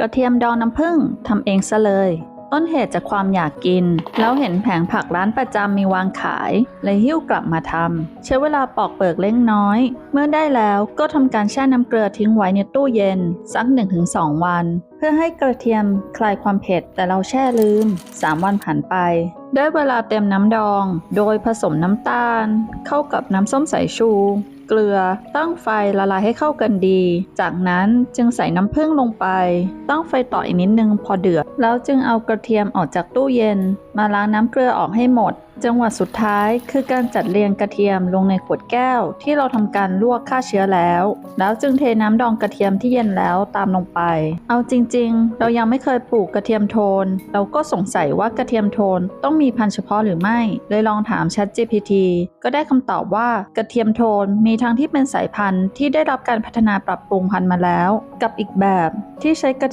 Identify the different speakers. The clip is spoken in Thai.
Speaker 1: กระเทียมดองน้ำผึ้งทำเองซะเลย ต้นเหตุจากความอยากกิน แล้วเห็นแผงผักร้านประจำมีวางขาย เลยหิ้วกลับมาทำใช้เวลาปอกเปลือกเล็กน้อย เมื่อได้แล้วก็ทำการแช่น้ำเกลือทิ้งไว้ในตู้เย็น สัก 1-2 วัน เพื่อให้กระเทียมคลายความเผ็ดแต่เราแช่ลืม 3 วันผ่านไปได้เวลาเต็มน้ำดอง โดยผสมน้ำตาล เข้ากับน้ำส้มสายชู เกลือ ตั้งไฟละลายให้เข้ากันดี จากนั้นจึงใส่น้ำผึ้งลงไป ตั้งไฟต่ออีกนิดนึงพอเดือด แล้วจึงเอากระเทียมออกจากตู้เย็น มาล้างน้ำเกลือออกให้หมด จังหวะสุดท้ายคือการจัดเรียงกระเทียมลงในขวดแก้ว ที่เราทำการลวกฆ่าเชื้อแล้ว แล้วจึงเทน้ำดองกระเทียมที่เย็นแล้วตามลงไป เอาจริง ๆ เรายังไม่เคยปลูกกระเทียมโทน เราก็สงสัยว่ากระเทียมโทนต้องมีพันธุ์เฉพาะหรือไม่ เลยลองถาม ChatGPT ก็ได้คำตอบว่ากระเทียมโทนมีทั้งที่เป็นสายพันธุ์ที่ได้รับการพัฒนาปรับปรุงพันธุ์มาแล้ว กับอีกแบบที่ใช้กระเทียม